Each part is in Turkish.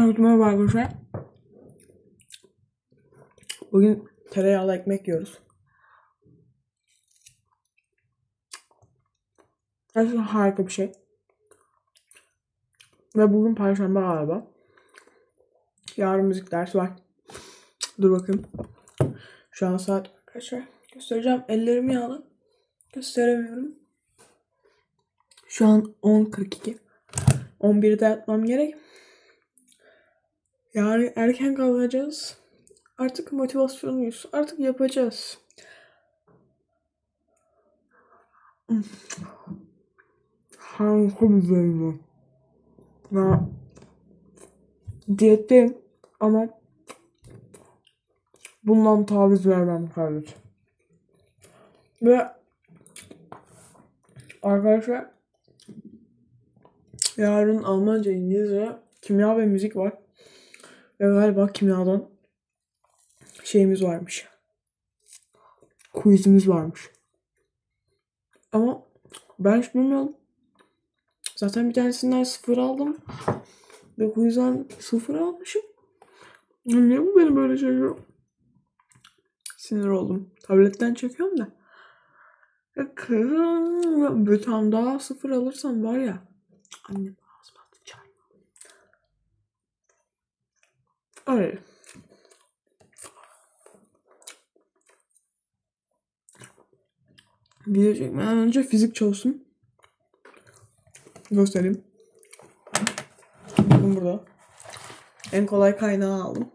Herkese merhaba arkadaşlar. Bugün tereyağlı ekmek yiyoruz. Gerçekten harika bir şey. Ve bugün Perşembe galiba. Yarın müzik dersi var. Dur bakayım. Şu an saat arkadaşlar. Göstereceğim. Ellerim yağlı. Gösteremiyorum. Şu an 10.42. 11'de yatmam gerek. Yarın erken kalkacağız. Artık motivasyonluyuz. Artık yapacağız. Harika bir şey Ya, diyetteyim ama bundan taviz vermem kardeşim. Ve arkadaşlar yarın Almanca, İngilizce, kimya ve müzik var. Ve galiba kimyadan şeyimiz varmış. Quizimiz varmış. Ama ben hiç bilmiyorum. Zaten bir tanesinden sıfır aldım. Ve quizden sıfır almışım. Niye bu beni böyle çekiyor? Sinir oldum. Tabletten çekiyorum da. Kızım. Bir tane daha sıfır alırsam var ya. Annem Öyle. Video önce fizik çalıştım. Göstereyim. Bakın burada. En kolay kaynağı aldım.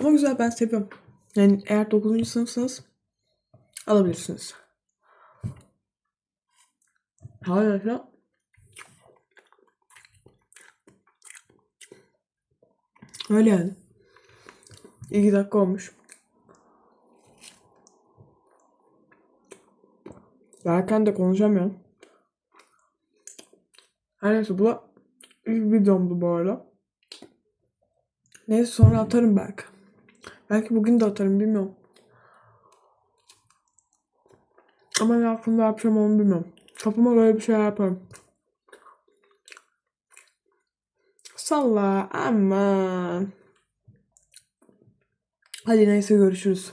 Ama güzel ben seviyorum. Yani eğer 9. sınıfsanız alabilirsiniz. Hayır ya. Öyle yani. 2 dakika olmuş. Zaten de konuşamıyorum. Her neyse bu da ilk videomdu bu arada. Neyse sonra atarım belki. Belki bugün de atarım bilmiyorum. Ama ne aklımda yapacağım onu bilmiyorum. Kafama göre bir şey yaparım. Salla aman. Hadi neyse görüşürüz.